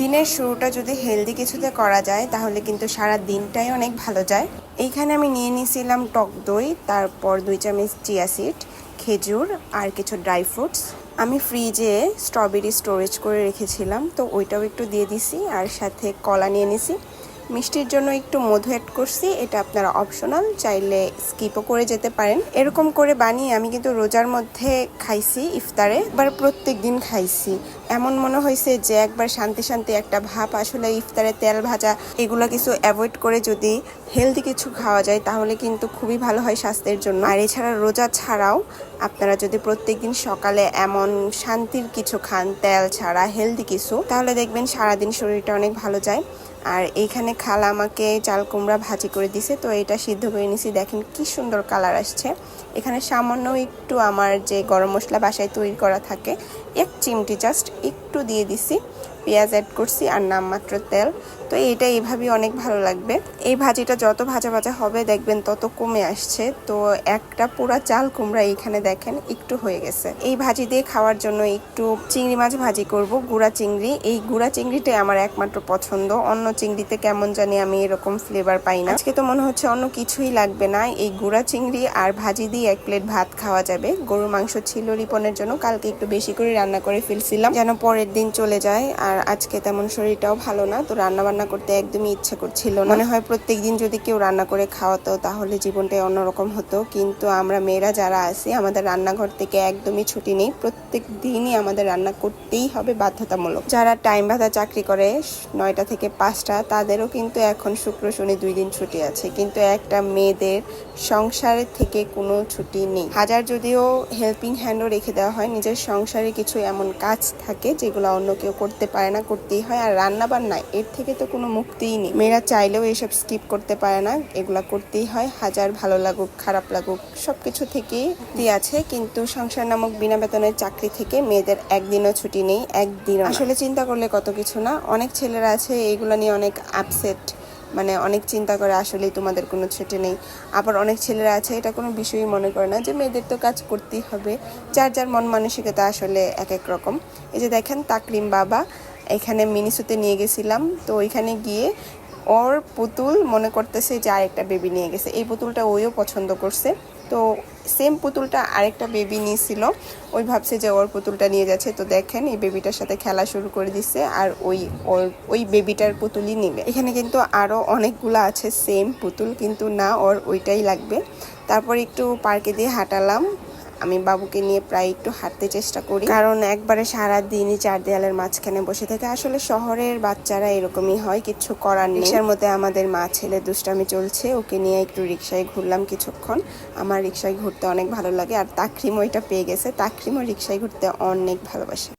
দিনের শুরুটা যদি হেলদি কিছুতে করা যায়, তাহলে কিন্তু সারা দিনটাই অনেক ভালো যায়। এইখানে আমি নিয়ে নিয়েছিলাম টক দই, তারপর দুই চামচ চিয়া সিড খেজুর আর কিছু ড্রাই ফ্রুটস আমি ফ্রিজে স্ট্রবেরি স্টোরেজ করে রেখেছিলাম, তো ওইটাও একটু দিয়ে দিছি আর সাথে কলা নিয়ে নিছি। মিষ্টির জন্য একটু মধু অ্যাড করছি, এটা আপনারা অপশনাল চাইলে স্কিপও করে যেতে পারেন। এরকম করে বানিয়ে আমি কিন্তু রোজার মধ্যে খাইছি, ইফতারে এবার প্রত্যেক দিন খাইছি। এমন মনে হয়েছে যে একবার শান্তি শান্তি একটা ভাব আসলে ইফতারে তেল ভাজা, এগুলো কিছু অ্যাভয়েড করে যদি হেলদি কিছু খাওয়া যায়, তাহলে কিন্তু খুবই ভালো হয় স্বাস্থ্যের জন্য। আর এছাড়া রোজা ছাড়াও আপনারা যদি প্রত্যেক দিন সকালে এমন শান্তির কিছু খান, তেল ছাড়া হেলদি কিছু, তাহলে দেখবেন সারাদিন শরীরটা অনেক ভালো যায়। আর এইখানে খালা আমাকে চাল কুমড়া ভাজি করে দিছে, তো এটা সিদ্ধ করে নিছি। দেখেন কি সুন্দর কালার আসছে। এখানে সামান্য একটু আমার যে গরম মশলা বাসায় তৈরি করা থাকে, এক চিমটি জাস্ট একটু দিয়ে দিছি। পেঁয়াজ অ্যাড করছি আর নামমাত্র তেল। তো এইটা এইভাবেই অনেক ভালো লাগবে। এই ভাজিটা যত ভাজা ভাজা হবে, দেখবেন তত কমে আসছে। তো একটা পুরা চাল কুমড়া এইখানে দেখেন, একটু হয়ে গেছে। এই ভাজি দিয়ে খাওয়ার জন্য একটু চিংড়ি মাছ ভাজি করব, গুড়া চিংড়ি। এই গুড়া চিংড়িটাই আমার একমাত্র পছন্দ। অন্য চিংড়িতে কেমন জানি আমি এরকম ফ্লেভার পাই না। আজকে তো মনে হচ্ছে অন্য কিছুই লাগবে না। এই গুড়া চিংড়ি আর ভাজি দিয়ে এক প্লেট ভাত খাওয়া যাবে। গরুর মাংস ছিল রিপনের জন্য, কালকে একটু বেশি করে রান্না করে ফেলছিলাম, যেন পরের দিন চলে যায়। আর আজকে তেমন শরীরটাও ভালো না, তো রান্না বান্না করতে একদমই ইচ্ছে করছিল মনে হয় প্রত্যেক দিন যদি কেউ রান্না করে খাওয়াতো, তাহলে জীবনটাই অন্যরকম হতো। কিন্তু আমরা মেয়েরা যারা আছি, আমাদের রান্নাঘর থেকে একদমই ছুটি নেই। প্রত্যেক দিনই আমাদের রান্না করতেই হবে বাধ্যতামূলক। যারা টাইম বাধা চাকরি করে, নয়টা থেকে পাঁচটা, তাদেরও কিন্তু এখন শুক্র, শনি দুই দিন ছুটি আছে। কিন্তু একটা মেয়েদের সংসারের থেকে কোনো ছুটি নেই। হাজার যদিও হেল্পিং হ্যান্ডও রেখে দেওয়া হয়, নিজের সংসারে কিছু এমন কাজ থাকে, যেগুলো অন্য কেউ করতে পারে না করতেই হয় আর রান্না বান্না এর থেকে তো কোনো মুক্তিই নেই। মেয়েরা চাইলেও এসব স্কিপ করতে পারে না। এগুলা করতেই হয়। হাজার ভালো লাগুক, খারাপ লাগুক সব কিছু থেকেই দিয়ে আছে। কিন্তু সংসার নামক বিনা বেতনের চাকরি থেকে মেয়েদের একদিনও ছুটি নেই, একদিনও আসলে চিন্তা করলে কত কিছু না? অনেক ছেলেরা আছে এইগুলো নিয়ে অনেক আপসেট মানে অনেক চিন্তা করে, আসলেই তোমাদের কোনো ছুটি নেই। আবার অনেক ছেলেরা আছে, এটা কোনো বিষয়ই মনে করে না যে মেয়েদের তো কাজ করতেই হবে। যার যার মন মানসিকতা আসলে এক এক রকম। এই যে দেখেন, তাকরিম বাবা এখানে মিনিসুতে নিয়ে গেছিলাম। তো ওইখানে গিয়ে ওর পুতুল মনে করতেছে যে আরেকটা বেবি নিয়ে গেছে। এই পুতুলটা ওইও পছন্দ করছে। তো সেম পুতুলটা আরেকটা বেবি নিয়েছিল। ওই ভাবছে যে ওর পুতুলটা নিয়ে যাচ্ছে। তো দেখেন, এই বেবিটার সাথে খেলা শুরু করে দিচ্ছে আর ওই ওর, ওই বেবিটার পুতুলই নিবে। এখানে কিন্তু আরও অনেকগুলো আছে সেম পুতুল, কিন্তু না ওর ওইটাই লাগবে। তারপর একটু পার্কে দিয়ে হাঁটালাম। আমি বাবুকে নিয়ে প্রায় একটু হাঁটতে চেষ্টা করি। কারণ একবারে সারা দিনই চার দেয়ালের মাঝখানে বসে থাকে আসলে শহরের বাচ্চারা এরকমই হয়, কিছু করার নেই। রিক্সার মধ্যে আমাদের মা ছেলে দুষ্টামি চলছে, ওকে নিয়ে একটু রিক্সায় ঘুরলাম কিছুক্ষণ। আমার রিক্সায় ঘুরতে অনেক ভালো লাগে আর তাকরিম এটা পেয়ে গেছে। তাকরিমও রিক্সায় ঘুরতে অনেক ভালোবাসে।